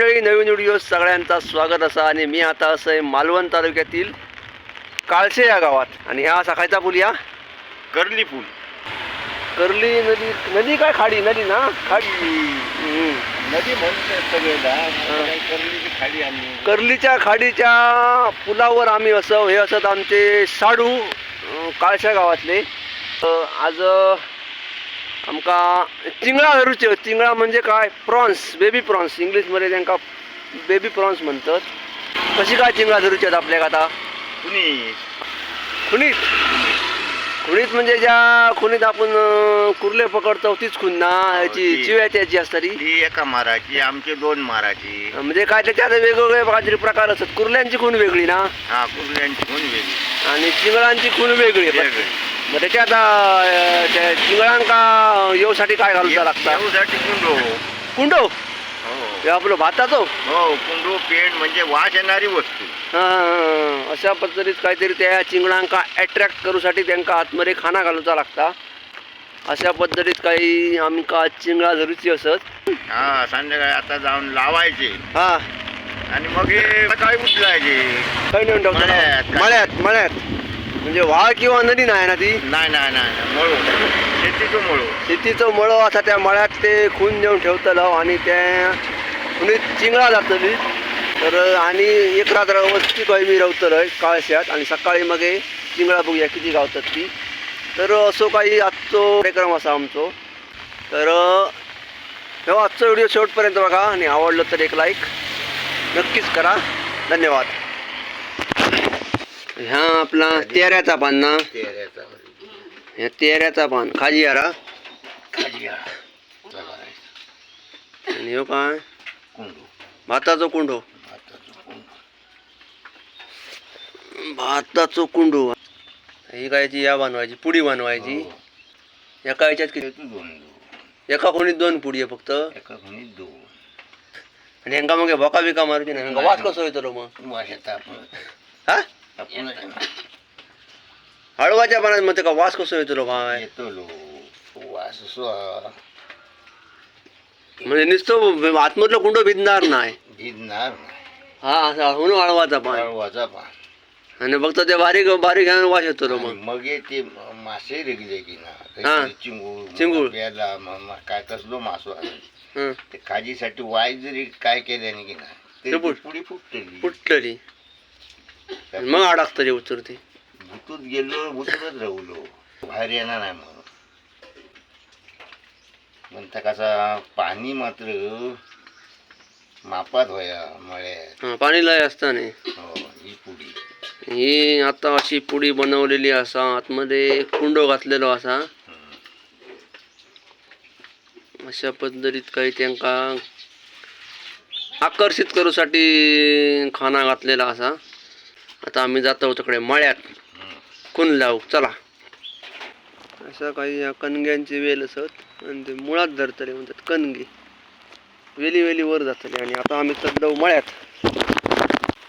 मंडळी नवीन व्हिडिओ सगळ्यांचा स्वागत असा आणि मी आता असं आहे मालवण तालुक्यातील काळशे या गावात आणि ह्या सकाळचा पूल या. करली पूल. कर्ली नदी नदी काय खाडी? नदी ना? खाडी. हम्म. नदी करलीची खाली आम्ही. कर्लीच्या खाडीच्या पुलावर आम्ही असं हे असत आमचे साडू अं, काळशा गावातले. अं, आज अं, आमका चिंगळा धरूचे चिंगळा म्हणजे काय? Prawns baby prawns. इंग्लिशमध्ये त्यांका बेबी प्रॉन्स म्हणतात. कशी काय चिंगळा धरूचे आहेत आपल्याक आता? कुणी खुणीत खुणीत म्हणजे ज्या खुणीत आपण कुर्ले पकडतो तीच खुण ना? याची. चिव्याची याची असतात ती. एका माराची आमचे दोन माराची म्हणजे काय त्याच्यात वेगवेगळे काहीतरी प्रकार असतात. कुर्ल्यांची खूण वेगळी ना? हा कुर्ल्यांची खून वेगळी. आणि चिंगळांची आहे. वेगळी. मग त्याच्यात चिंगळांका येऊसाठी काय घालूचा लागता? येऊसाठी कुंडो. कुंडो? हो. हे आपलं भाताचो? हो कुंडो पेंट म्हणजे वास येणारी वस्तू. हां, अशा पद्धतीत काहीतरी त्या चिंगळांका अट्रॅक्ट करूसाठी त्यांका आतमध्ये खाना घालूचा लागता. अशा पद्धतीत काही आमका चिंगळा धरूची असत? हा संध्याकाळी आता जाऊन लावायचे. हा. आणि मग हे सकाळी उचलायचे काही नेऊन ठेवतो मळ्यात, काय? मळ्यात मळ्यात. म्हणजे वाळ किंवा नदी नाही ना ती? नाही नाही नाही मळू. शेतीचं मळू. शेतीचं मळो असा त्या मळ्यात ते खून नेऊन ठेवतलं आणि त्या खुणीत चिंगळा जातली तर आणि एक रात्र वस्ती काही मी रवतलं काळश्यात. आणि सकाळी मग चिंगळा बघूया किती गावतात ती. तर असो काही आजचो कार्यक्रम असा आमचो. तर हो आजचा व्हिडिओ शेवटपर्यंत बघा आणि आवडलं तर एक लाईक नक्कीच करा. धन्यवाद. ह्या आपला तेऱ्याचा पान ना. तेऱ्याचा ह्या तेऱ्याचा पान. खाजी यारा. आणि हो काय? कुंडू. भाताचो कुंडो. भाताचं कुंडू. ही कायची या बनवायची पुडी बनवायची. हो. एका ह्याच्यात किती दोन एका कोणीत दोन पुडी आहे फक्त. एका कोणी दोन. आणि ह्यांका मग भोका बिका मारूची नाही? ह्यांका वास कसो येतो रे मग हा? हळवाच्या पाण्यात मग का वास कसो येतो रो भाय येतो लो वास स्वा म्हणजे नुसतं आतमधलं कुंडो भिजणार नाही भिजणार नाही हा असा म्हणून हळवाचा पान हळवाचा पान आणि फक्त ते बारीक बारीक ह्यानं वास येतो आणि मग मग हे ते मासे रेगले की ना हा. चिंगूळ चिंगूळ. प्याला म- म- काय कसलो मासो आहे हं, ते खाजीसाठी वाय जरी काय केल्याने की ना ते तरी फुट- ती पुडी फुटली मग अडकतं जे उतरते. भुतूत गेलो भुतूतच राहुलो. बाहेर येणार नाही म्हणून. म्हणता कसा पाणी मात्र मापात होया मळ्यात. हा पाणी लय असताना. हो ही पुडी. ही आता अशी पुडी बनवलेली असा आतमध्ये कुंडो घातलेलो असा. अशा पद्धतीत काही त्यांका आकर्षित करूसाठी खाना घातलेला असा. आता आम्ही जातो तिकडे मळ्यात. कुण लावू? चला. अशा काही या कणग्यांची वेल असत आणि ते मुळात धरतले म्हणतात कणगी. वेली वेली वर जातले आणि आता आम्ही चढलो मळ्यात.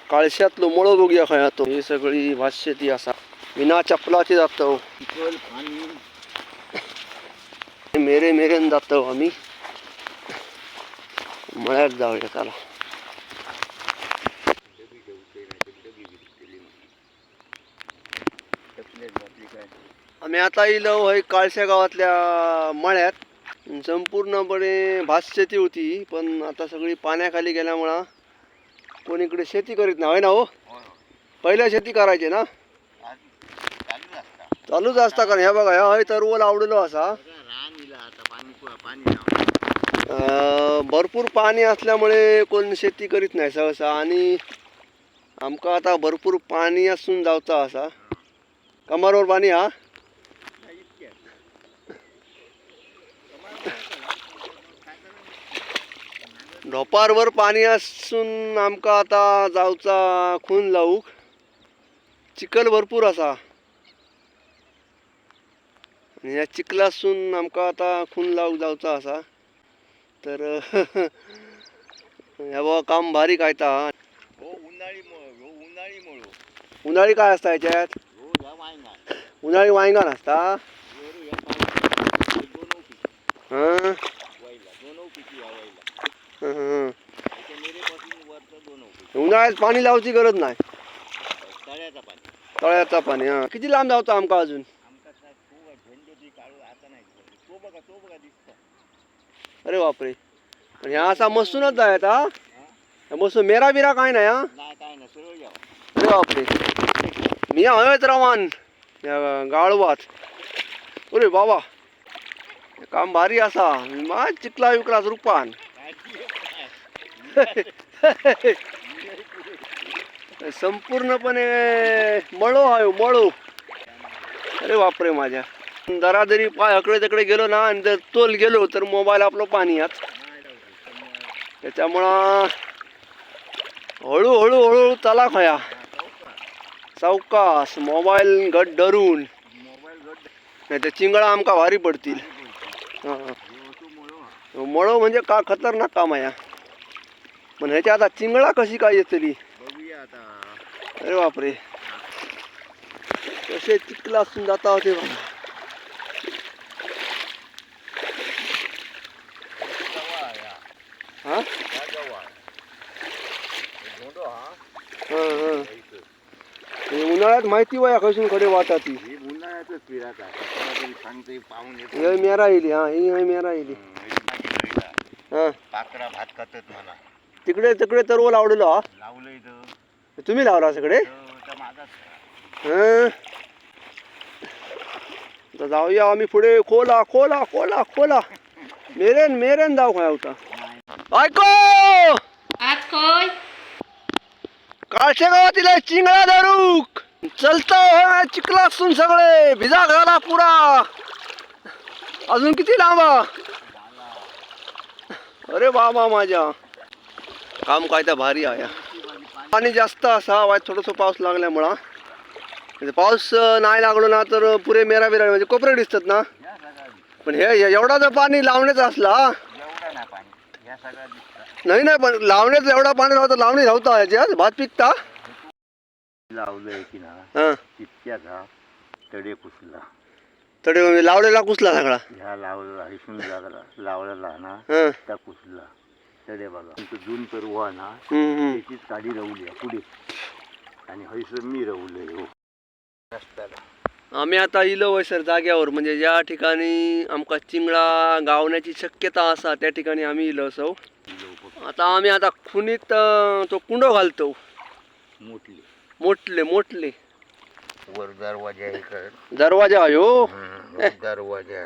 काळशातलो मळो बघूया खंय तो ही सगळी भाष्य ती असा. विना चपलाची जातो. मेरे मेरेन जातो आम्ही. मळ्यात जाऊया चला. आम्ही आता इलो होय काळशा गावातल्या मळ्यात. संपूर्णपणे भात शेती होती पण आता सगळी पाण्याखाली गेल्यामुळं कोणीकडे शेती करीत नाही होय ना हो? पहिल्या शेती करायचे ना? चालूच असता कारण ह्या बघा ह्या हय तर ओल आवडलो असा. भरपूर पाणी असल्यामुळे कोण शेती करीत नाही सहसा आणि आमका आता भरपूर पाणी असून जावचा असा. कमरवर पाणी हा? ढोपारवर पाणी असून आमका आता जावचा खून लावूक चिखल भरपूर असा. आणि या चिखलासून आमका आता खून लावूक जावचा असा. तर ह्या बाबा काम भारी कायता हो? उन्हाळी मळ हो उन्हाळी काय असता ह्याच्यात हो ह्या वायना उन्हाळी वांयगा नसता वर ह्या पाणी दोन पिकी हां. हं, हं. उन्हाळ्यात पाणी लावची गरज नाही. तळ्याचा पाणी हा. किती लांब जावतो आमका अजून? अरे बापरे. पण ह्या असा मसूनच जायत हा? मसून मेरा बिरा काय नाही हा? अरे बापरे. मी हवेत रवान. गाळवाच गाळवात अरे बाबा काम भारी असा. मा चिकला विकलाच रुपान. संपूर्णपणे मळो हा मळो. अरे बापरे माझ्या. जरा जरी पाय अकडे तकडे गेलो ना आणि जर तोल गेलो तर मोबाईल आपलं पाणी यात त्याच्यामुळं हळूहळू हळूहळू चला खया सावकाश मोबाईल गट गड्ड नाही तर चिंगळा आमका भारी पडतील. हां मुळो म्हणजे का खतरनाक काम आहे. पण ह्याच्या आता चिंगळा कशी काय येतली? अरे बापरे. कसे चिखला असून जाता होते बाबा गवा या हा या गवा झोंडो हा हां हां इथं. हे उन्हाळ्यात माहिती वया खसून खडे वाटा ती ही उन्हाळ्यातच फिरत आहे कशाला तरी सांगते पाहून येतो. हे मेरा येईल हा ही हे मेरा येईल हे. हां. भात खातात तिकडे तिकडे लावलेलो हा. लावलं इथं. तुम्ही लावला सगळे? तर तर हं. जाऊया आम्ही पुढे. खोला खोला खोला खोला. मेरेन मेरेन जाऊ काय होता. ऐको आज खोय काळशे गावातील चिंगळा दारूक. चलतो हो, चिखला असून सगळे. भिजा घाला पुरा. अजून किती लांबा? अरे बाबा माझ्या. काम काय तर भारी आहे. पाणी जास्त असा वाईट थोडंसं पाऊस लागल्यामुळं. म्हणजे पाऊस नाही लागलो ना तर पुरे मेरा बिरा म्हणजे कोपरे दिसतात ना. पण हे एवढा जर पाणी लावण्याचं असला नाही नाही पण लावण्याचं एवढा पाणी लावता लावणी धावता याच्यात भात पिकता. लावलंय की ना हां. तितक्याचा तडे पुसला. तडे म्हणजे लावलेला कुसला सगळा? ह्या लावलेला हिसून लागला लावलेला ना हां. त्या पुसला. तडे बघा. तो जून तर वा ना हम्म, हम्म. त्याचीच गाडी रवली आहे पुढे. आणि हैसर मी रवलंय हो. रस्त्याला. आम्ही आता इलो वयसर जाग्यावर म्हणजे ज्या ठिकाणी आमका चिंगळा गावण्याची शक्यता असा त्या ठिकाणी आम्ही इलो असो. आता आम्ही आता खुनीत अं, तो कुंडो घालतो. मोठली. मोठले मोठले. वर दरवाजा आहे कर दरवाजा आहे हो. दरवाजा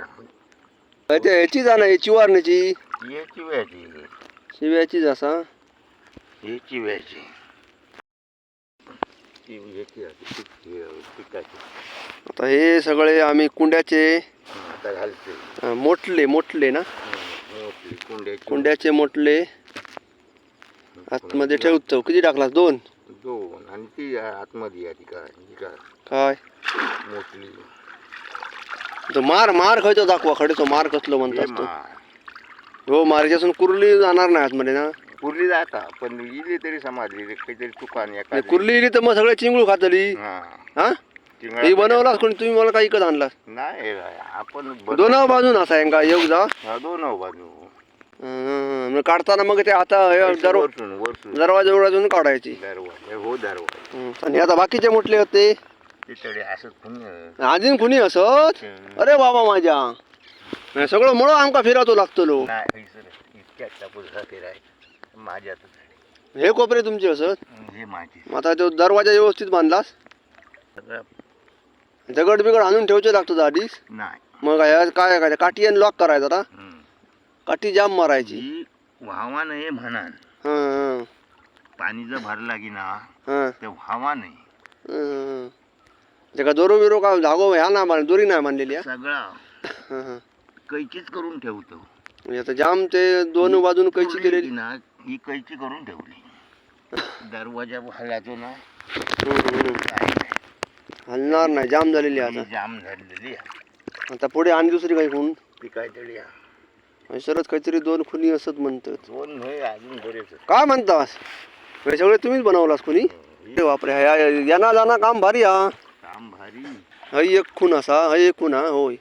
ते याची वारण्याची याची व्याची शिव्याचीच असा याची व्याची ती याची आहे, ती- ती- पिकाची आता हे सगळे आम्ही कुंड्याचे हं, आता घालते. अं, मोठले मोठले ना? हं, कुंड्याची. कुंड्याचे मोठले. आतमध्ये ठेवतो. किती टाकलास? दोन? दोन. आणि ती आतमध्ये ती काय? ही काय? काय? तो मार मार खायचो दाखवा. खडे तो मार कसलो हे म्हणतात तो. मार. हो मार्जासून कुर्ली जाणार नाही आतमध्ये ना. कुर्ली जाता पण इली तरी समाजली रे, काहीतरी नाही, एखादी. कुर्ली इली तर मग सगळे चिंगळू खातली. हा. हा? चिंगळा ही बनवलास कोणी? तुम्ही मला काही इकत आणलास. नाही रे, आपण बन- दोन बाजून असा आहे का येऊ जा. हा, दोन बाजू हं, मग काढताना मग ते आता हे दर वरतून वरतून. दरवाजा उघडाजून काढायची. दरवाजा हो दरवाजा हं, आणि आता बाकीचे मोठले होते? असं खुन अजून कुणी असत? अरे बाबा माझ्या. हे सगळं मुळं आमका फिरवतो लागतो लो नाही सर इतक्या टापूस फिराय. माझ्यात हे कोपरे तुमचे असत? हे माझी. मग आता तो दरवाजा व्यवस्थित बांधलास? सगळं दगड बिगड आणून ठेवचे लागतो आधीच? नाही. मग काय काय काय काठी आणि लॉक करायचा आता. काठी जाम मारायची ही व्हावा नाही म्हणान हं, हं, पाणी जर भरला की ना हं, ते व्हावा नाही हं. ते का दोरो बिरो का धागो ह्या ना बांध दोरी नाही बांधलेली हा? सगळा हं, हं. कैचीच करून ठेवतो म्हणजे आता जाम ते दोन बाजून कैची केलेली की ना ही कैची करून ठेवली दरवाजा हलायचो ना हं, हं. काही नाही हलणार नाही जाम झालेली ही आता जाम झालेली आहे. आता पुढे आणि दुसरी काही खून ती काहीतरी आहे. सरच काहीतरी दोन खुनी असत म्हणतात. दोन हे अजून बरेच आहेत. काय म्हणतास? हे सगळे तुम्हीच बनवलास कोणी ही बापरे ह्या यांना जाना काम भारी हा. काम भारी. हय एक खून असा हय एक खून हा होय.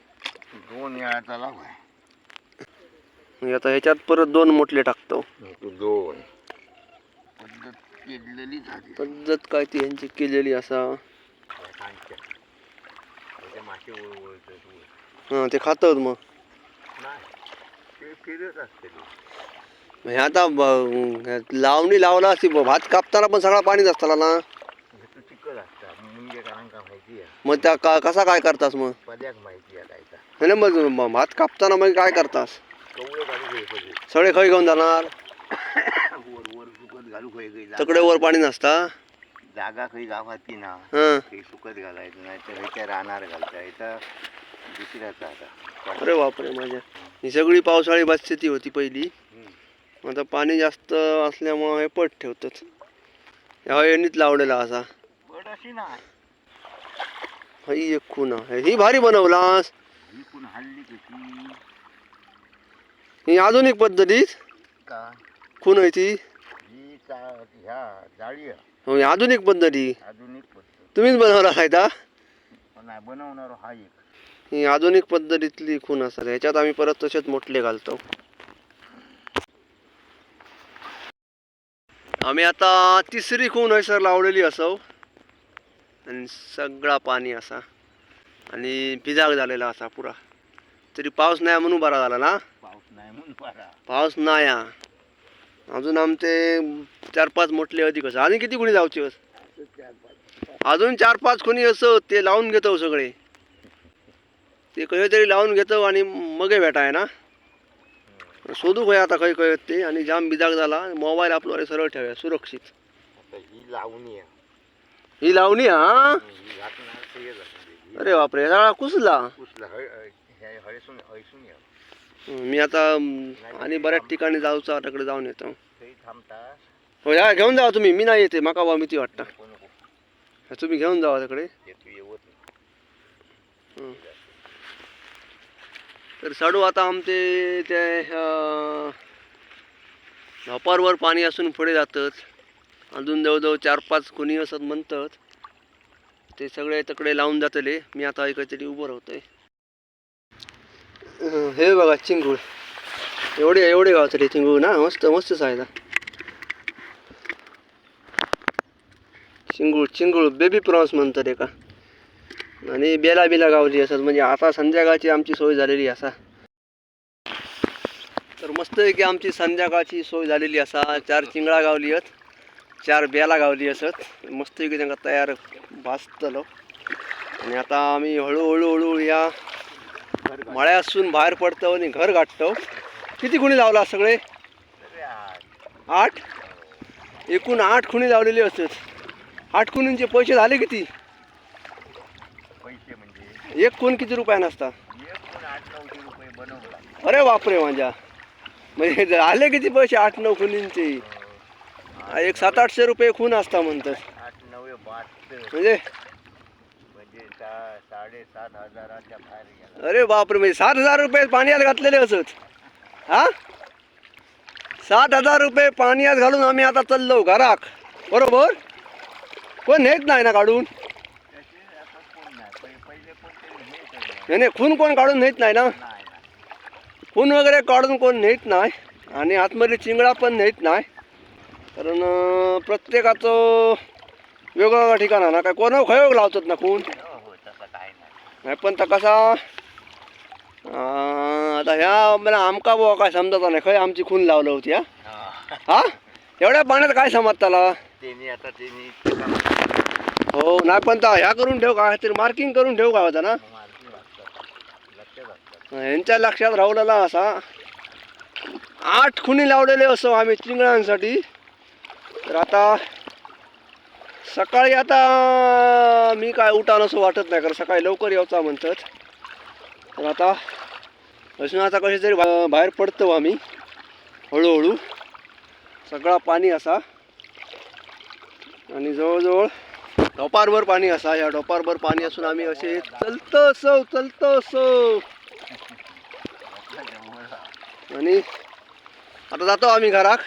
दोन वेळाचा लाभ आहे. आता ह्याच्यात परत दोन मोठले टाकतो. दोन. पद्धत केलेली झाली. पद्धत काय ती यांची केलेली असा. त्याचे मासे ओळखत हां ते खातात मग. नाही. फिरत असते मग हे आता ब- लावणी लावला असती भात कापताना पण सगळा पाणीच असताना ना? तू मुंगे कारण का माहिती आहे मग त्या का कसा काय करतास मग? पद्याक माहिती आहे कायचा नाही ना मग म- भात कापताना मग काय करतास? कवळे घालू सगळे खय घेऊन जाणार? वर वर सुकत घालू खय गई तकडे वर पाणी नसता? जागा खरी गावात ती ना. हां. सुकत घालायचं नाही तर राहणार घालता इथं दुसऱ्याचा आता. अरे बापरे माझ्या. ही सगळी पावसाळी परिस्थिती होती पहिली. आता पाणी जास्त असल्यामुळे हे पट ठेवतात. ह्या यांनीच लावलेला असा. ही एक खुना ही भारी बनवलास. ही पण हल्ली कशी ही आधुनिक पद्धतीत का? खून आहे ती. ही आहे. हो, आधुनिक पद्धती. तुम्हीच बनवला आहे का बनवणार हा एक. ही आधुनिक पद्धतीतली खून असतात. ह्याच्यात आम्ही परत तसेच मोठले घालतो. आम्ही आता तिसरी खून हयसर लावलेली असो. आणि सगळा पाणी असा. आणि भिजाग झालेला असा पुरा. तरी पाऊस नाही म्हणून बरा झाला ना? पाऊस नाही म्हणून पारा पाऊस नाही. अजून आमचे चार पाच मोठले अधिक असं. आणि किती कुणी लावचे अस? अजून चार पाच कोणी असं ते लावून घेतो सगळे. ते कसे तरी लावून घेतो आणि मगे भेटाय ना. शोधू खय आता खय कळत ते आणि जाम बिजाग झाला. मोबाईल आपल्यावर सरळ ठेवूया सुरक्षित. ही लावणी ही लावणी हा? ते. अरे बापरे सगळा कुसला मी आता आणि बऱ्याच ठिकाणी जाऊचं आताकडे जाऊन येतो. हो या घेऊन जावा तुम्ही मी नाही येते माका बा भीती वाटतं. नको नको. तुम्ही घेऊन जावा तिकडे. तू तर साडू आता आमचे ते धपारवर पाणी असून पुढे जातात अजून जवळजवळ चार पाच कोणी असत म्हणतात ते सगळे तकडे लावून जातले. मी आता काहीतरी उभं राहतोय. आहे हे बघा चिंगूळ. एवढे एवढे गावतले चिंगूळ ना. मस्त मस्तच आहे चिंगूळ चिंगूळ बेबी प्रॉन्स म्हणतात एका. आणि बेला बेला गावली असत म्हणजे आता संध्याकाळची आमची सोय झालेली असा. तर मस्त आहे की आमची संध्याकाळची सोय झालेली असा. चार चिंगळा गावली आहेत चार बेला गावली असत. मस्त आहे की त्यांना तयार भासतलो. आणि आता आम्ही हळूहळू हळू या मळ्यासून बाहेर पडतो आणि घर गाठतो. किती खुणी लावला सगळे? आठ? एकूण आठ खुणी लावलेली असतात आठ खुणींचे पैसे झाले किती? एक खूण किती रुपयानं बनवला अरे बापरे माझ्या. म्हणजे आले किती पैसे? आठ नऊ खुनींचे. एक सात आठशे रुपये खून असता म्हणतात बहात्तर. म्हणजे? म्हणजे अरे बापरे म्हणजे सात हजार रुपये पाण्यात घातलेले असत. हा? सात हजार रुपये पाण्यात घालून आम्ही आता चाललो घराक. बरोबर? कोण नेत नाही ना काढून त्याचे आता कोण नाही पहिले पहिले पण ते हे केलं. नाही नाही, खून कोण काढून नेत नाही ना? खून वगैरे काढून कोण नेत नाही आणि आतमध्ये चिंगडा पण नेत नाही. कारण प्रत्येकाचं वेगवेगळं ठिकाण आहे ना काय कोणा खयोग लावतात ना खून? हो हो काय नाही. पण तर कसा आता ह्या मला आमका बुवा काय समजत नाही. खय आमची खून लावलं होती हा? हा. हा? एवढ्या पाण्यात काय समजताला? हो नाही पण ह्या करून ठेव काय तरी मार्किंग करून ठेव का होता ना मारती वाजतात लक्षात असतात यांच्या लक्षात राहलेला असा. आठ खुणी लावलेले असो आम्ही चिंगळांसाठी तर आता सकाळी आता मी काय उठान असं वाटत नाही कारण सकाळी लवकर यावचा म्हणतात. तर आता असून आता कसे तरी बा- बाहेर पडतो आम्ही हळूहळू. सगळा पाणी असा. आणि जवळजवळ डोपारभर पाणी असा या डोपारभर पाणी असून आम्ही असे चलतो असो चलतो असो. आणि आता जातो आम्ही घराक.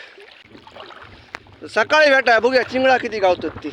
सकाळी भेटाय बघूया चिंगळा किती गावतात ती.